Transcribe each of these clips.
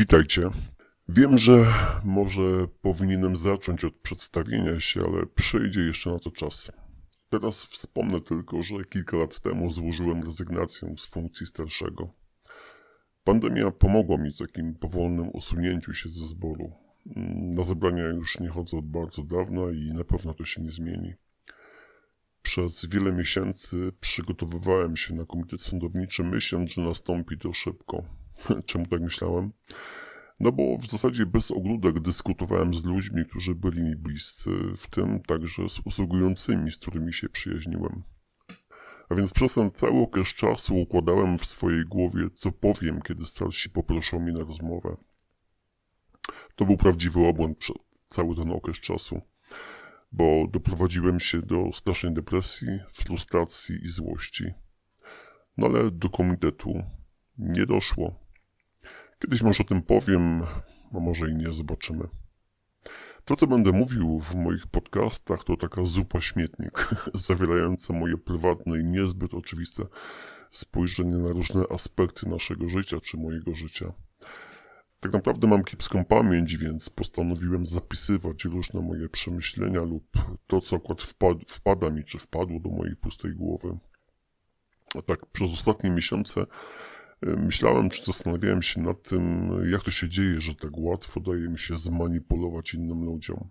Witajcie. Wiem, że może powinienem zacząć od przedstawienia się, ale przyjdzie jeszcze na to czas. Teraz wspomnę tylko, że kilka lat temu złożyłem rezygnację z funkcji starszego. Pandemia pomogła mi w takim powolnym usunięciu się ze zboru. Na zebrania już nie chodzę od bardzo dawna i na pewno to się nie zmieni. Przez wiele miesięcy przygotowywałem się na komitet sądowniczy, myśląc, że nastąpi to szybko. Czemu tak myślałem? No bo w zasadzie bez ogródek dyskutowałem z ludźmi, którzy byli mi bliscy, w tym także z usługującymi, z którymi się przyjaźniłem. A więc przez ten cały okres czasu układałem w swojej głowie, co powiem, kiedy starsi poproszą mnie na rozmowę. To był prawdziwy obłęd przez cały ten okres czasu, bo doprowadziłem się do strasznej depresji, frustracji i złości. No ale do komitetu nie doszło. Kiedyś może o tym powiem, a może i nie, zobaczymy. To, co będę mówił w moich podcastach, to taka zupa śmietnik, zawierająca moje prywatne i niezbyt oczywiste spojrzenie na różne aspekty naszego życia czy mojego życia. Tak naprawdę mam kiepską pamięć, więc postanowiłem zapisywać różne moje przemyślenia lub to, co akurat wpad wpada mi czy wpadło do mojej pustej głowy. A tak przez ostatnie miesiące Myślałem, czy zastanawiałem się nad tym, jak to się dzieje, że tak łatwo daje mi się zmanipulować innym ludziom.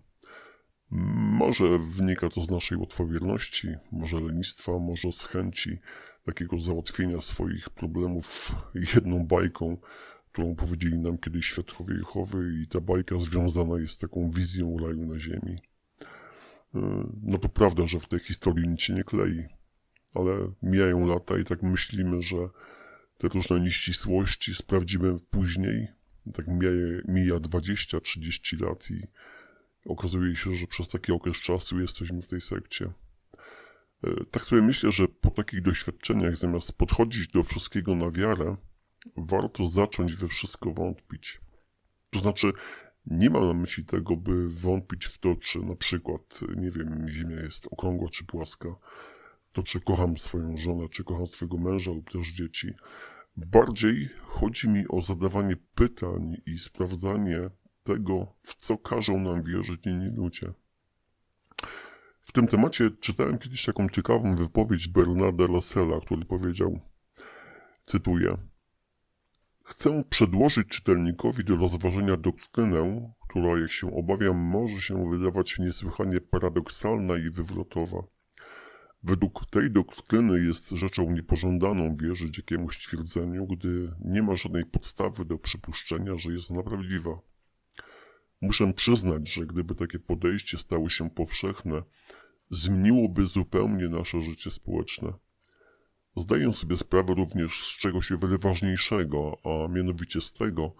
Może wynika to z naszej łatwowierności, może lenistwa, może z chęci takiego załatwienia swoich problemów jedną bajką, którą powiedzieli nam kiedyś świadkowie Jehowy i ta bajka związana jest z taką wizją raju na ziemi. No to prawda, że w tej historii nic się nie klei, ale mijają lata i tak myślimy, że te różne nieścisłości sprawdzimy później. Tak mija, mija 20-30 lat i okazuje się, że przez taki okres czasu jesteśmy w tej sekcie. E, Tak sobie myślę, że po takich doświadczeniach, zamiast podchodzić do wszystkiego na wiarę, warto zacząć we wszystko wątpić. To znaczy, nie mam na myśli tego, by wątpić w to, czy na przykład, nie wiem, Ziemia jest okrągła czy płaska, to czy kocham swoją żonę, czy kocham swojego męża lub też dzieci. Bardziej chodzi mi o zadawanie pytań i sprawdzanie tego, w co każą nam wierzyć inni ludzie. W tym temacie czytałem kiedyś taką ciekawą wypowiedź Bernarda Russella, który powiedział, cytuję, Chcę przedłożyć czytelnikowi do rozważenia doktrynę, która, jak się obawiam, może się wydawać niesłychanie paradoksalna i wywrotowa. Według tej doktryny jest rzeczą niepożądaną wierzyć jakiemuś twierdzeniu, gdy nie ma żadnej podstawy do przypuszczenia, że jest ona prawdziwa. Muszę przyznać, że gdyby takie podejście stało się powszechne, zmieniłoby zupełnie nasze życie społeczne. Zdaję sobie sprawę również z czegoś wiele ważniejszego, a mianowicie z tego,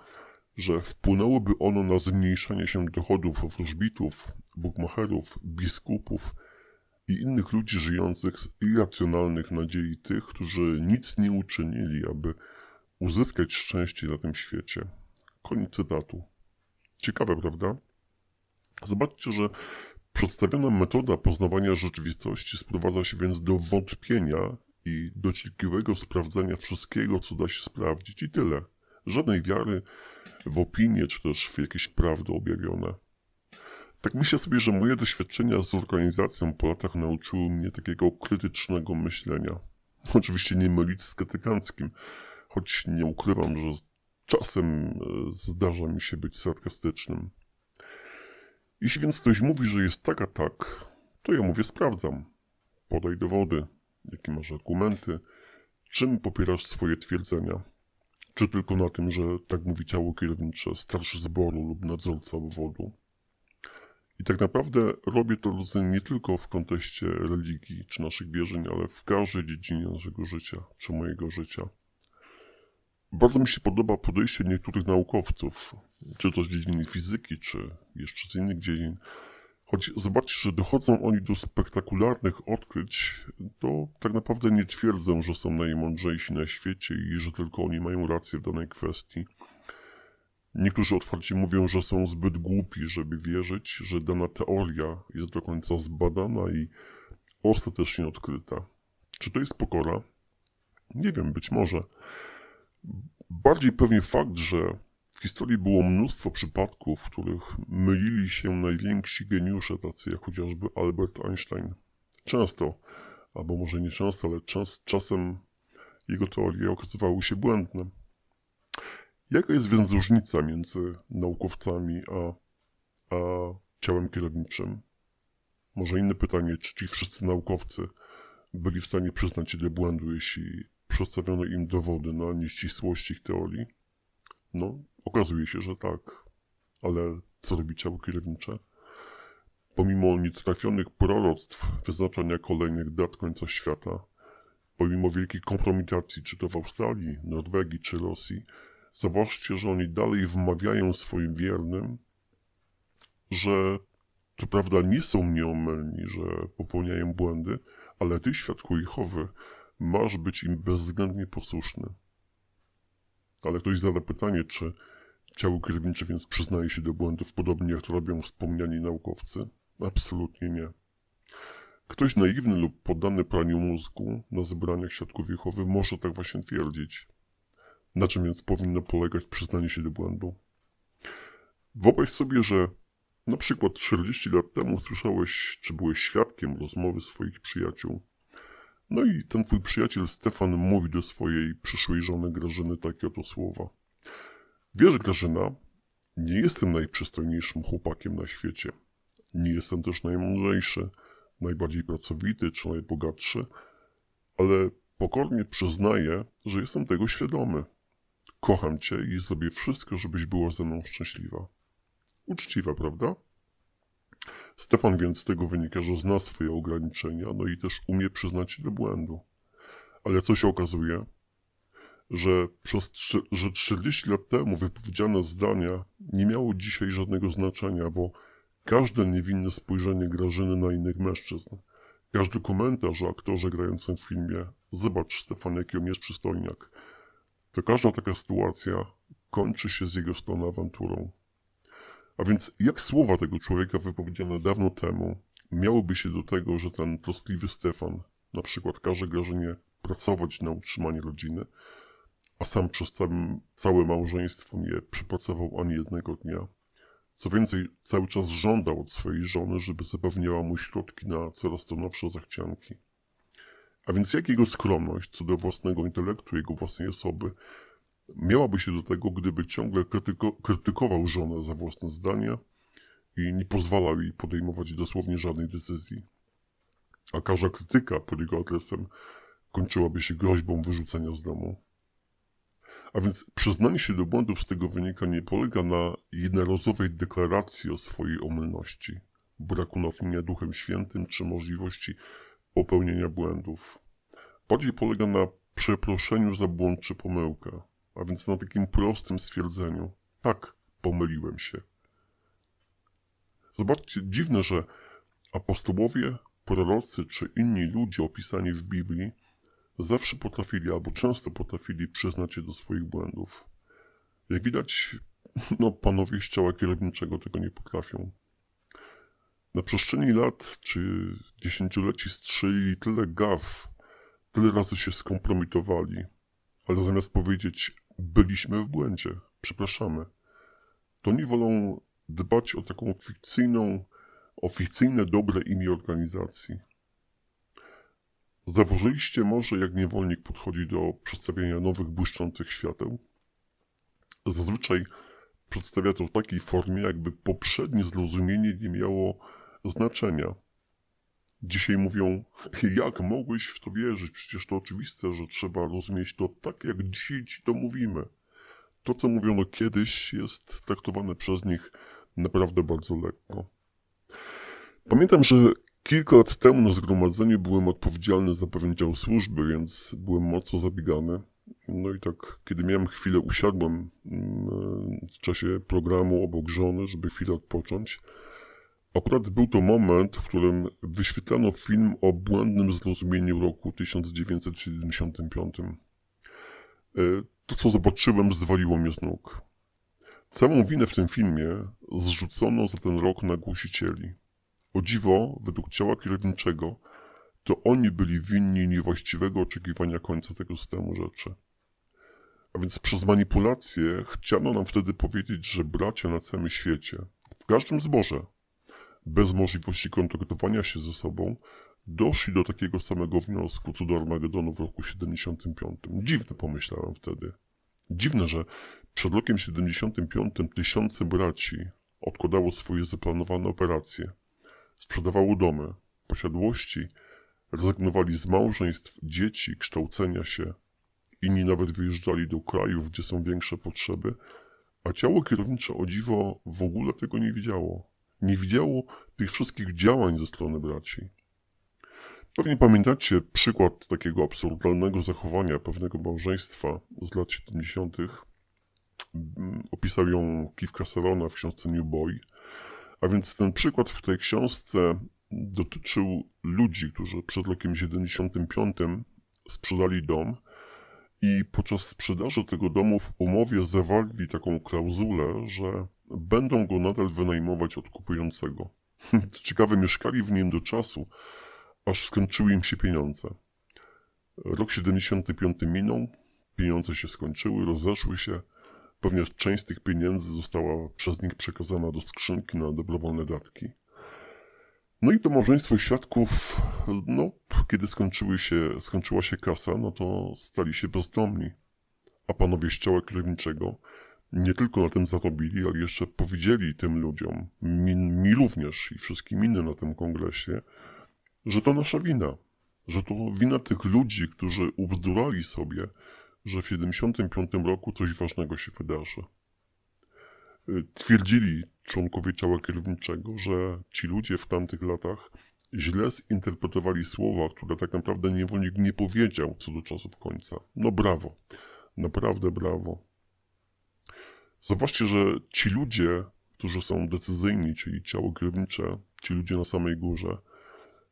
że wpłynęłoby ono na zmniejszanie się dochodów wróżbitów, bukmacherów, biskupów, i innych ludzi żyjących z irracjonalnych nadziei tych, którzy nic nie uczynili, aby uzyskać szczęście na tym świecie. Koniec cytatu. Ciekawe, prawda? Zobaczcie, że przedstawiona metoda poznawania rzeczywistości sprowadza się więc do wątpienia i dociekliwego sprawdzania wszystkiego, co da się sprawdzić i tyle. Żadnej wiary w opinie, czy też w jakieś prawdy objawione. Tak myślę sobie, że moje doświadczenia z organizacją po latach nauczyły mnie takiego krytycznego myślenia. Oczywiście nie mylić z krytykanckim, choć nie ukrywam, że czasem e, zdarza mi się być sarkastycznym. Jeśli więc ktoś mówi, że jest tak a tak, to ja mówię sprawdzam. Podaj dowody, jakie masz argumenty, czym popierasz swoje twierdzenia. Czy tylko na tym, że tak mówi ciało kierownicze, starszy zboru lub nadzorca obwodu. I tak naprawdę robię to nie tylko w kontekście religii czy naszych wierzeń, ale w każdej dziedzinie naszego życia czy mojego życia. Bardzo mi się podoba podejście niektórych naukowców, czy to z dziedziny fizyki, czy jeszcze z innych dziedzin. Choć zobaczcie, że dochodzą oni do spektakularnych odkryć, to tak naprawdę nie twierdzę, że są najmądrzejsi na świecie i że tylko oni mają rację w danej kwestii. Niektórzy otwarcie mówią, że są zbyt głupi, żeby wierzyć, że dana teoria jest do końca zbadana i ostatecznie odkryta. Czy to jest pokora? Nie wiem, być może. Bardziej pewnie fakt, że W historii było mnóstwo przypadków, w których mylili się najwięksi geniusze, tacy jak chociażby Albert Einstein. Często, albo może nie często, ale czas, czasem jego teorie okazywały się błędne. Jaka jest więc różnica między naukowcami a, a ciałem kierowniczym? Może inne pytanie, czy ci wszyscy naukowcy byli w stanie przyznać się do błędu, jeśli przedstawiono im dowody na nieścisłości ich teorii? No, okazuje się, że tak. Ale co robi ciało kierownicze? Pomimo nietrafionych proroctw wyznaczania kolejnych dat końca świata, pomimo wielkiej kompromitacji, czy to w Australii, Norwegii, czy Rosji, zauważcie, że oni dalej wmawiają swoim wiernym, że co prawda nie są nieomylni, że popełniają błędy, ale ty, świadku Jehowy, masz być im bezwzględnie posłuszny. Ale ktoś zada pytanie, czy ciało kierownicze więc przyznaje się do błędów, podobnie jak to robią wspomniani naukowcy? Absolutnie nie. Ktoś naiwny lub poddany praniu mózgu na zebraniach świadków Jehowy może tak właśnie twierdzić. Na czym więc powinno polegać przyznanie się do błędu? Wyobraź sobie, że na przykład 40 lat temu słyszałeś, czy byłeś świadkiem rozmowy swoich przyjaciół. No i ten twój przyjaciel Stefan mówi do swojej przyszłej żony Grażyny takie oto słowa. Wiesz, Grażyna, nie jestem najprzystojniejszym chłopakiem na świecie. Nie jestem też najmądrzejszy, najbardziej pracowity czy najbogatszy, ale pokornie przyznaję, że jestem tego świadomy. Kocham cię i zrobię wszystko, żebyś była ze mną szczęśliwa. Uczciwa, prawda? Stefan więc z tego wynika, że zna swoje ograniczenia, no i też umie przyznać się do błędu. Ale co się okazuje? Że przez że 40 lat temu wypowiedziane zdania nie miało dzisiaj żadnego znaczenia, bo każde niewinne spojrzenie Grażyny na innych mężczyzn, każdy komentarz o aktorze grającym w filmie Zobacz, Stefan, jaki on jest przystojniak, to każda taka sytuacja kończy się z jego strony awanturą. A więc jak słowa tego człowieka wypowiedziane dawno temu miałyby się do tego, że ten troskliwy Stefan na przykład każe Grażynie pracować na utrzymanie rodziny, a sam przez całe małżeństwo nie przypracował ani jednego dnia. Co więcej, cały czas żądał od swojej żony, żeby zapewniała mu środki na coraz to nowsze zachcianki. A więc jak jego skromność co do własnego intelektu, jego własnej osoby miałaby się do tego, gdyby ciągle krytyko krytykował żonę za własne zdania i nie pozwalał jej podejmować dosłownie żadnej decyzji. A każda krytyka pod jego adresem kończyłaby się groźbą wyrzucenia z domu. A więc przyznanie się do błędów z tego wynika nie polega na jednorazowej deklaracji o swojej omylności, braku natchnienia Duchem Świętym czy możliwości popełnienia błędów. Bardziej polega na przeproszeniu za błąd czy pomyłkę, a więc na takim prostym stwierdzeniu: tak, pomyliłem się. Zobaczcie, dziwne, że apostołowie, prorocy czy inni ludzie opisani w Biblii zawsze potrafili, albo często potrafili przyznać się do swoich błędów. Jak widać, no panowie z ciała kierowniczego tego nie potrafią. Na przestrzeni lat czy dziesięcioleci strzelili tyle gaw, tyle razy się skompromitowali, ale zamiast powiedzieć byliśmy w błędzie, przepraszamy, to oni wolą dbać o taką fikcyjną, oficyjne dobre imię organizacji. Zauważyliście może, jak niewolnik podchodzi do przedstawienia nowych błyszczących świateł? Zazwyczaj przedstawia to w takiej formie, jakby poprzednie zrozumienie nie miało znaczenia. Dzisiaj mówią, jak mogłeś w to wierzyć? Przecież to oczywiste, że trzeba rozumieć to tak, jak dzisiaj ci to mówimy. To, co mówiono kiedyś, jest traktowane przez nich naprawdę bardzo lekko. Pamiętam, że kilka lat temu na zgromadzeniu byłem odpowiedzialny za pewien dział służby, więc byłem mocno zabiegany. No i tak, kiedy miałem chwilę, usiadłem mm, w czasie programu obok żony, żeby chwilę odpocząć. Akurat był to moment, w którym wyświetlano film o błędnym zrozumieniu roku 1975. E, To, co zobaczyłem, zwaliło mnie z nóg. Całą winę w tym filmie zrzucono za ten rok na głosicieli. O dziwo, według ciała kierowniczego, to oni byli winni niewłaściwego oczekiwania końca tego systemu rzeczy. A więc przez manipulację chciano nam wtedy powiedzieć, że bracia na całym świecie, w każdym zborze, bez możliwości kontaktowania się ze sobą, doszli do takiego samego wniosku co do Armagedonu w roku 75. Dziwne pomyślałem wtedy. Dziwne, że przed rokiem 75 tysiące braci odkładało swoje zaplanowane operacje, sprzedawało domy, posiadłości, rezygnowali z małżeństw, dzieci, kształcenia się. Inni nawet wyjeżdżali do krajów, gdzie są większe potrzeby, a ciało kierownicze o dziwo w ogóle tego nie widziało. Nie widziało tych wszystkich działań ze strony braci. Pewnie pamiętacie przykład takiego absurdalnego zachowania pewnego małżeństwa z lat 70. Mm, Opisał ją Keith Casalona w książce New Boy. A więc ten przykład w tej książce dotyczył ludzi, którzy przed rokiem 75 sprzedali dom i podczas sprzedaży tego domu w umowie zawarli taką klauzulę, że będą go nadal wynajmować od kupującego. Co ciekawe, mieszkali w nim do czasu, aż skończyły im się pieniądze. Rok 75 minął, pieniądze się skończyły, rozeszły się. Pewnie część z tych pieniędzy została przez nich przekazana do skrzynki na dobrowolne datki. No i to małżeństwo świadków, no, kiedy skończyły się, skończyła się kasa, no to stali się bezdomni. A panowie z ciała kierowniczego nie tylko na tym zarobili, ale jeszcze powiedzieli tym ludziom, mi, mi również i wszystkim innym na tym kongresie, że to nasza wina, że to wina tych ludzi, którzy ubzdurali sobie, że w 75 roku coś ważnego się wydarzy. Twierdzili członkowie ciała kierowniczego, że ci ludzie w tamtych latach źle zinterpretowali słowa, które tak naprawdę niewolnik nie powiedział co do czasów końca. No brawo, naprawdę brawo. Zobaczcie, że ci ludzie, którzy są decyzyjni, czyli ciało kierownicze, ci ludzie na samej górze,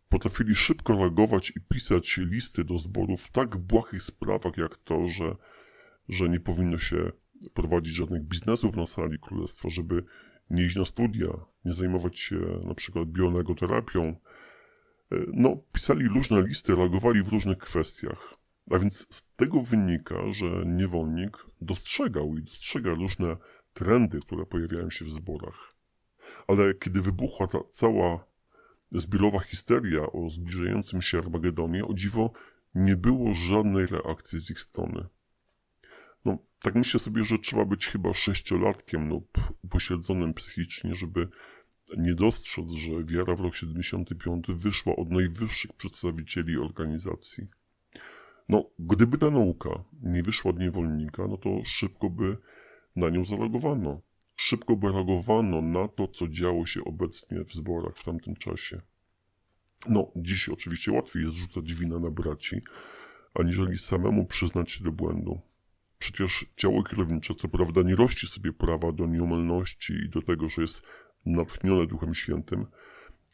potrafili szybko reagować i pisać listy do zborów w tak błahych sprawach jak to, że, że nie powinno się prowadzić żadnych biznesów na sali królestwa, żeby nie iść na studia, nie zajmować się na przykład bionegoterapią. No, pisali różne listy, reagowali w różnych kwestiach. A więc z tego wynika, że niewolnik dostrzegał i dostrzega różne trendy, które pojawiają się w zborach. Ale kiedy wybuchła ta cała zbiorowa histeria o zbliżającym się Armagedonie, o dziwo nie było żadnej reakcji z ich strony. No, tak myślę sobie, że trzeba być chyba sześciolatkiem lub upośledzonym psychicznie, żeby nie dostrzec, że wiara w rok 75 wyszła od najwyższych przedstawicieli organizacji. No, gdyby ta nauka nie wyszła od niewolnika, no to szybko by na nią zareagowano. Szybko by reagowano na to, co działo się obecnie w zborach w tamtym czasie. No, dziś oczywiście łatwiej jest rzucać winę na braci, aniżeli samemu przyznać się do błędu. Przecież ciało kierownicze co prawda nie rości sobie prawa do nieomalności i do tego, że jest natchnione Duchem Świętym,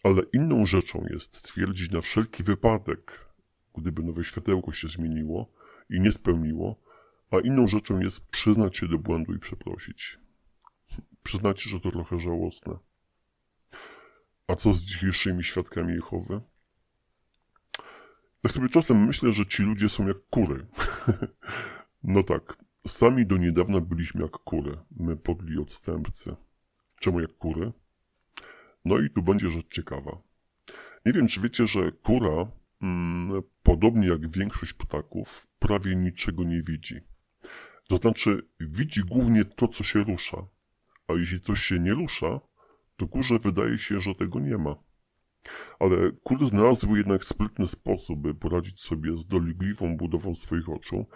ale inną rzeczą jest twierdzić na wszelki wypadek, gdyby nowe światełko się zmieniło i nie spełniło, a inną rzeczą jest przyznać się do błędu i przeprosić. Przyznacie, że to trochę żałosne. A co z dzisiejszymi świadkami Jehowy? Tak sobie czasem myślę, że ci ludzie są jak kury. no tak, sami do niedawna byliśmy jak kury, my podli odstępcy. Czemu jak kury? No i tu będzie rzecz ciekawa. Nie wiem, czy wiecie, że kura, mm, podobnie jak większość ptaków, prawie niczego nie widzi. To znaczy, widzi głównie to, co się rusza. A jeśli coś się nie rusza, to kurze wydaje się, że tego nie ma. Ale kury znalazły jednak sprytny sposób, by poradzić sobie z dolegliwą budową swoich oczu,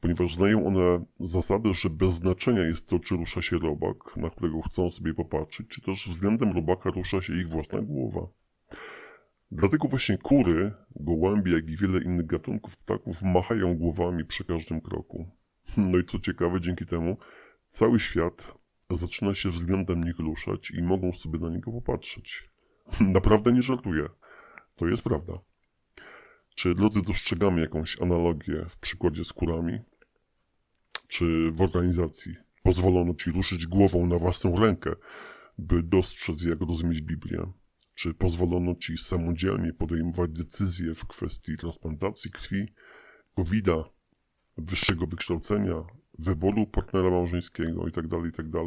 ponieważ znają one zasadę, że bez znaczenia jest to, czy rusza się robak, na którego chcą sobie popatrzeć, czy też względem robaka rusza się ich własna głowa. Dlatego właśnie kury, gołębie, jak i wiele innych gatunków ptaków machają głowami przy każdym kroku. No i co ciekawe, dzięki temu cały świat zaczyna się względem nich ruszać i mogą sobie na niego popatrzeć. Naprawdę nie żartuję. To jest prawda. Czy drodzy dostrzegamy jakąś analogię w przykładzie z kurami? Czy w organizacji pozwolono ci ruszyć głową na własną rękę, by dostrzec, jak rozumieć Biblię? Czy pozwolono ci samodzielnie podejmować decyzje w kwestii transplantacji krwi, covid wyższego wykształcenia, wyboru partnera małżeńskiego itd., itd.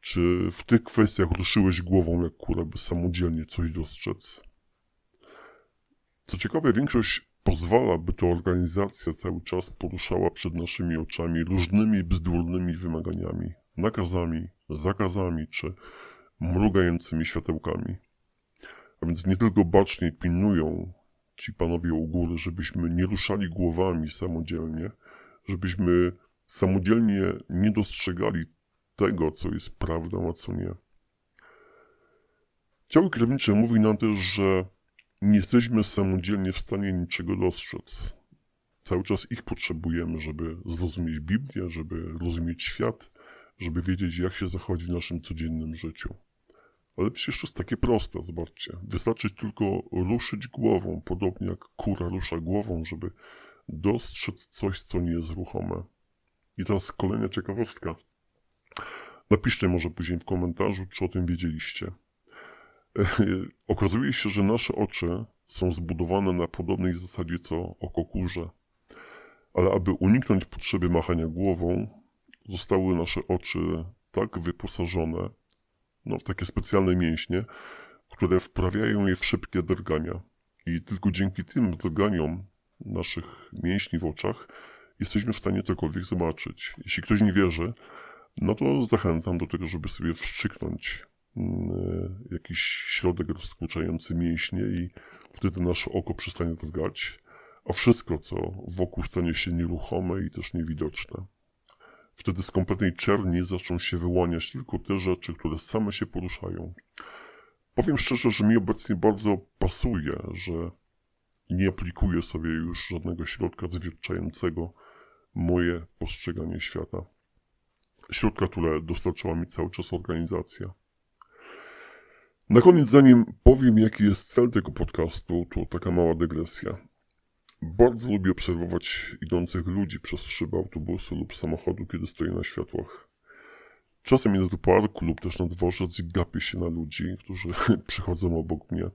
Czy w tych kwestiach ruszyłeś głową jak kura, by samodzielnie coś dostrzec? Co ciekawe, większość pozwala, by to organizacja cały czas poruszała przed naszymi oczami różnymi bzdurnymi wymaganiami, nakazami, zakazami czy mrugającymi światełkami. A więc nie tylko bacznie pilnują ci panowie u góry, żebyśmy nie ruszali głowami samodzielnie, żebyśmy samodzielnie nie dostrzegali tego, co jest prawdą, a co nie. Ciało kierownicze mówi nam też, że nie jesteśmy samodzielnie w stanie niczego dostrzec. Cały czas ich potrzebujemy, żeby zrozumieć Biblię, żeby rozumieć świat, żeby wiedzieć, jak się zachodzi w naszym codziennym życiu. Ale przecież to jest takie proste, zobaczcie. Wystarczy tylko ruszyć głową, podobnie jak kura rusza głową, żeby dostrzec coś, co nie jest ruchome. I teraz kolejna ciekawostka. Napiszcie może później w komentarzu, czy o tym wiedzieliście. Okazuje się, że nasze oczy są zbudowane na podobnej zasadzie co oko kurze. Ale aby uniknąć potrzeby machania głową, zostały nasze oczy tak wyposażone, no, takie specjalne mięśnie, które wprawiają je w szybkie drgania. I tylko dzięki tym drganiom naszych mięśni w oczach jesteśmy w stanie cokolwiek zobaczyć. Jeśli ktoś nie wierzy, no to zachęcam do tego, żeby sobie wstrzyknąć mm, jakiś środek rozkłuczający mięśnie i wtedy nasze oko przestanie drgać, a wszystko, co wokół stanie się nieruchome i też niewidoczne. Wtedy z kompletnej czerni zaczną się wyłaniać tylko te rzeczy, które same się poruszają. Powiem szczerze, że mi obecnie bardzo pasuje, że nie aplikuję sobie już żadnego środka zwierczającego moje postrzeganie świata. Środka, które dostarczała mi cały czas organizacja. Na koniec, zanim powiem, jaki jest cel tego podcastu, to taka mała dygresja. Bardzo lubię obserwować idących ludzi przez szybę autobusu lub samochodu, kiedy stoję na światłach. Czasem jest do parku lub też na dworzec i gapię się na ludzi, którzy przychodzą obok mnie.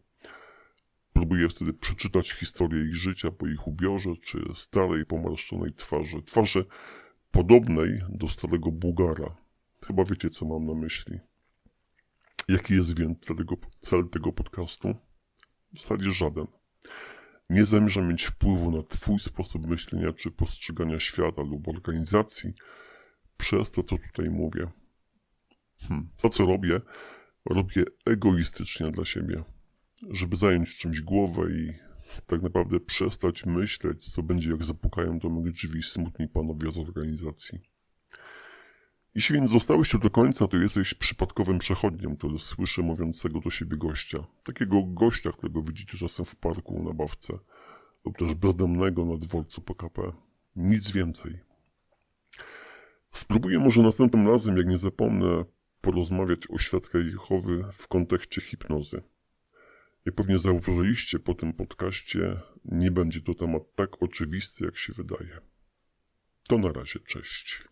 Próbuję wtedy przeczytać historię ich życia po ich ubiorze czy starej, pomarszczonej twarzy. Twarzy podobnej do starego Bułgara. Chyba wiecie, co mam na myśli. Jaki jest więc cel tego, cel tego podcastu? W zasadzie żaden. Nie zamierzam mieć wpływu na Twój sposób myślenia czy postrzegania świata lub organizacji przez to, co tutaj mówię. Hmm. To, co robię, robię egoistycznie dla siebie, żeby zająć czymś głowę i tak naprawdę przestać myśleć, co będzie, jak zapukają do mych drzwi smutni panowie z organizacji. Jeśli więc zostałeś tu do końca, to jesteś przypadkowym przechodniem, który słyszy mówiącego do siebie gościa. Takiego gościa, którego widzicie czasem w parku na bawce, lub też bezdomnego na dworcu PKP. Nic więcej. Spróbuję może następnym razem, jak nie zapomnę, porozmawiać o świadkach Jehowy w kontekście hipnozy. Jak pewnie zauważyliście po tym podcaście, nie będzie to temat tak oczywisty, jak się wydaje. To na razie, cześć.